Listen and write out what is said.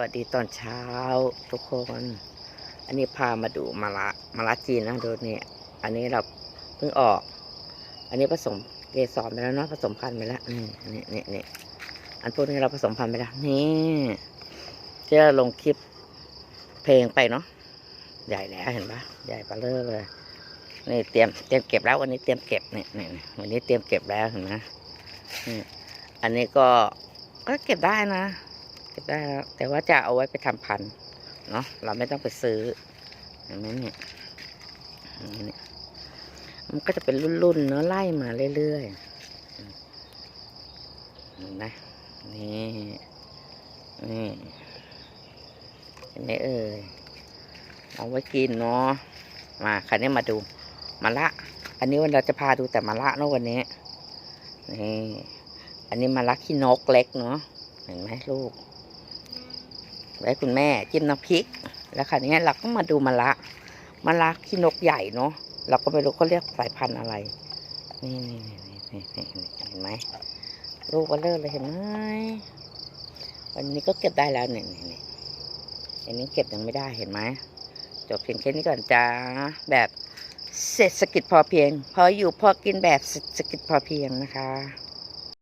วัสดีตอนเช้าทุกคน อันนี้พามาดูมะละมะละจีนนะดูนี่อันนี้เราเพิ่งออก อันนี้ผสมเกสรไปแล้วเนาะผสมพันธุ์ไปแล้วนี่นี่นี่นี่อันพวกนี้เราผสมพันธุ์ไปแล้วนี่ที่เราลงคลิปเพลงไปเนาะใหญ่แล้วเห็นปะใหญ่ปะเลอเลยนี่เตรียมเตรียมเก็บแล้ววันนี้เตรียมเก็บเนี่ยนี่วันนี้เตรียมเก็บแล้วเห็นไหมนี่อันนี้ก็ก็เก็บได้นะ ก็ได้แล้ว แต่ว่าจะเอาไว้ไปทำพันธุ์เนาะเราไม่ต้องไปซื้อเห็นไหมเนี่ยนี่มันก็จะเป็นรุ่นๆเนาะไล่มาเรื่อยๆเห็นไหมนี่นี่เห็นไหมเอ่ยเอาไว้กินเนาะมาคันนี้มาดูมะละ อันนี้วันเราจะพาดูแต่มะละเนาะวันนี้นี่อันนี้มะละขี้นกเล็กเนาะเห็นไหมลูก ไว้คุณแม่จิ้มน้ำพริก แล้วคราวนี้เราก็มาดูมะละมะละขี้นกใหญ่เนาะเราก็ไม่รู้เขาเรียกสายพันธุ์อะไร นี่นี่นี่นี่นี่เห็นไหมลูกเบลเลอร์เลยเห็นไหมวันนี้ก็เก็บได้แล้วเนี่ยนี่นี่อันนี้เก็บยังไม่ได้เห็นไหมจบเพียงแค่นี้ก่อนจ้าแบบเศรษฐกิจพอเพียง พออยู่พอกินแบบเศรษฐกิจพอเพียงนะคะ